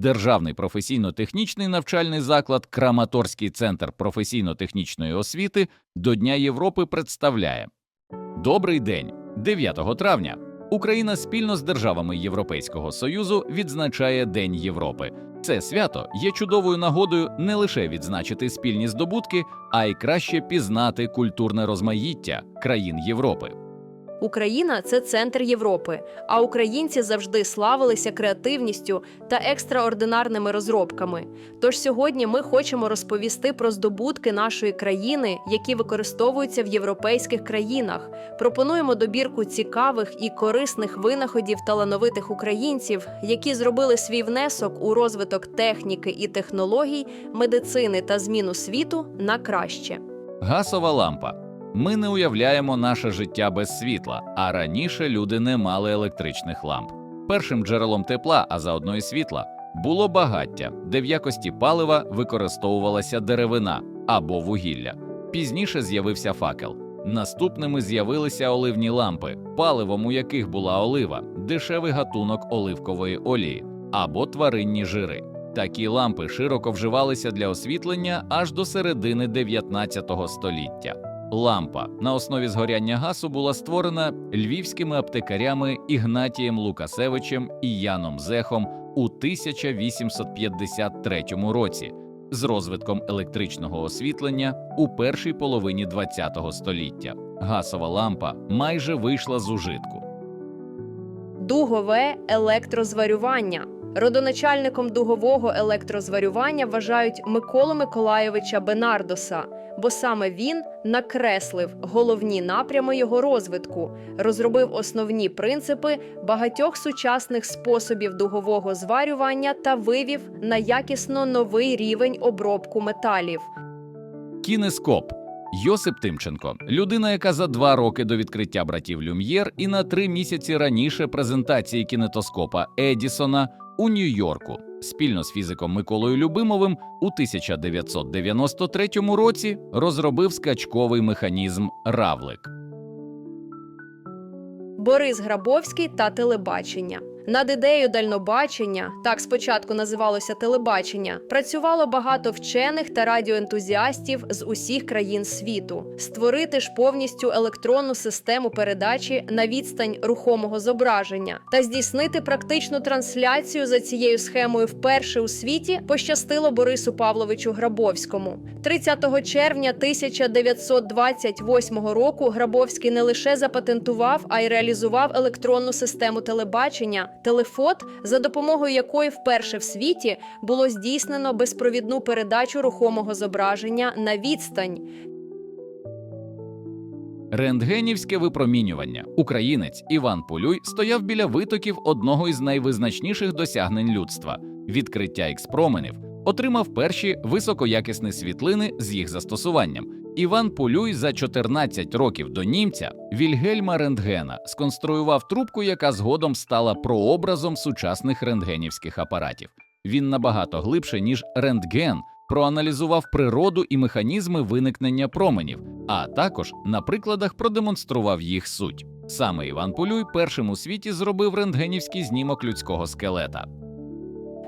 Державний професійно-технічний навчальний заклад Краматорський центр професійно-технічної освіти до Дня Європи представляє Добрий день! 9 травня Україна спільно з державами Європейського Союзу відзначає День Європи. Це свято є чудовою нагодою не лише відзначити спільні здобутки, а й краще пізнати культурне розмаїття країн Європи. Україна це центр Європи, а українці завжди славилися креативністю та екстраординарними розробками. Тож сьогодні ми хочемо розповісти про здобутки нашої країни, які використовуються в європейських країнах. Пропонуємо добірку цікавих і корисних винаходів талановитих українців, які зробили свій внесок у розвиток техніки і технологій, медицини та зміну світу на краще. Гасова лампа. Ми не уявляємо наше життя без світла, а раніше люди не мали електричних ламп. Першим джерелом тепла, а заодно і світла, було багаття, де в якості палива використовувалася деревина або вугілля. Пізніше з'явився факел. Наступними з'явилися оливні лампи, паливом у яких була олива, дешевий гатунок оливкової олії або тваринні жири. Такі лампи широко вживалися для освітлення аж до середини 19 століття. Лампа на основі згоряння газу була створена львівськими аптекарями Ігнатієм Лукасевичем і Яном Зехом у 1853 році з розвитком електричного освітлення у першій половині ХХ століття. Газова лампа майже вийшла з ужитку. Дугове електрозварювання. Родоначальником дугового електрозварювання вважають Миколу Миколайовича Бенардоса, бо саме він накреслив головні напрями його розвитку, розробив основні принципи багатьох сучасних способів дугового зварювання та вивів на якісно новий рівень обробку металів. Кінескоп. Йосип Тимченко, людина, яка за два роки до відкриття братів Люм'єр і на три місяці раніше презентації кінетоскопа Едісона у Нью-Йорку, спільно з фізиком Миколою Любимовим у 1993 році розробив скачковий механізм Равлик. Борис Грабовський та телебачення. Над ідеєю дальнобачення, так спочатку називалося телебачення, працювало багато вчених та радіоентузіастів з усіх країн світу. Створити ж повністю електронну систему передачі на відстань рухомого зображення та здійснити практичну трансляцію за цією схемою вперше у світі пощастило Борису Павловичу Грабовському. 30 червня 1928 року Грабовський не лише запатентував, а й реалізував електронну систему телебачення телефот, за допомогою якої вперше в світі було здійснено безпровідну передачу рухомого зображення на відстань. Рентгенівське випромінювання. Українець Іван Полюй стояв біля витоків одного із найвизначніших досягнень людства відкриття ікс-променів, отримав перші високоякісні світлини з їх застосуванням. Іван Полюй за 14 років до німця Вільгельма Рентгена сконструював трубку, яка згодом стала прообразом сучасних рентгенівських апаратів. Він набагато глибше, ніж рентген, проаналізував природу і механізми виникнення променів, а також на прикладах продемонстрував їх суть. Саме Іван Полюй першим у світі зробив рентгенівський знімок людського скелета.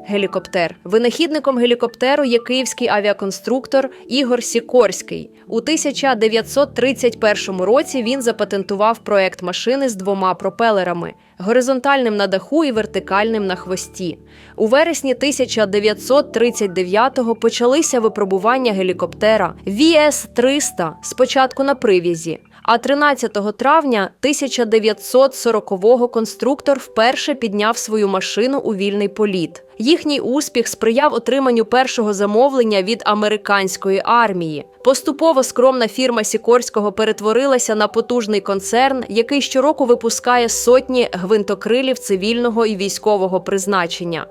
Гелікоптер. Винахідником гелікоптеру є київський авіаконструктор Ігор Сікорський. У 1931 році він запатентував проект машини з двома пропелерами горизонтальним на даху і вертикальним на хвості. У вересні 1939-го почалися випробування гелікоптера VS-300 спочатку на прив'язі. А 13 травня 1940-го конструктор вперше підняв свою машину у вільний політ. Їхній успіх сприяв отриманню першого замовлення від американської армії. Поступово скромна фірма Сікорського перетворилася на потужний концерн, який щороку випускає сотні гвинтокрилів цивільного і військового призначення.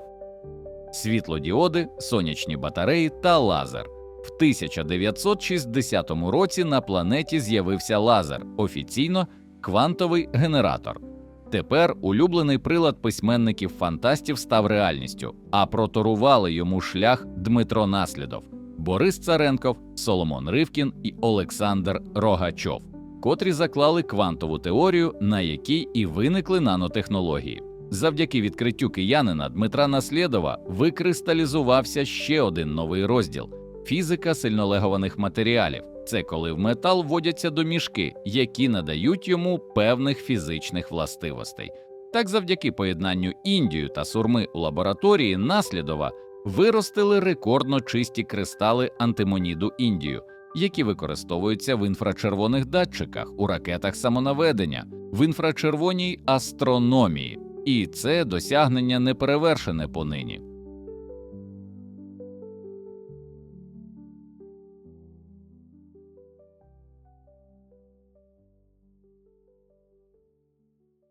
світлодіоди, сонячні батареї та лазер. В 1960 році на планеті з'явився лазер, офіційно квантовий генератор. Тепер улюблений прилад письменників-фантастів став реальністю, а проторували йому шлях Дмитро Наслідов, Борис Царенков, Соломон Ривкін і Олександр Рогачов, котрі заклали квантову теорію, на якій і виникли нанотехнології. Завдяки відкриттю киянина Дмитра Наслєдова викристалізувався ще один новий розділ фізика сильнолегованих матеріалів. Це коли в метал вводяться домішки, які надають йому певних фізичних властивостей. Так, завдяки поєднанню індію та сурми у лабораторії Наслідова виростили рекордно чисті кристали антимоніду індію, які використовуються в інфрачервоних датчиках, у ракетах самонаведення, в інфрачервоній астрономії. І це досягнення не перевершене понині.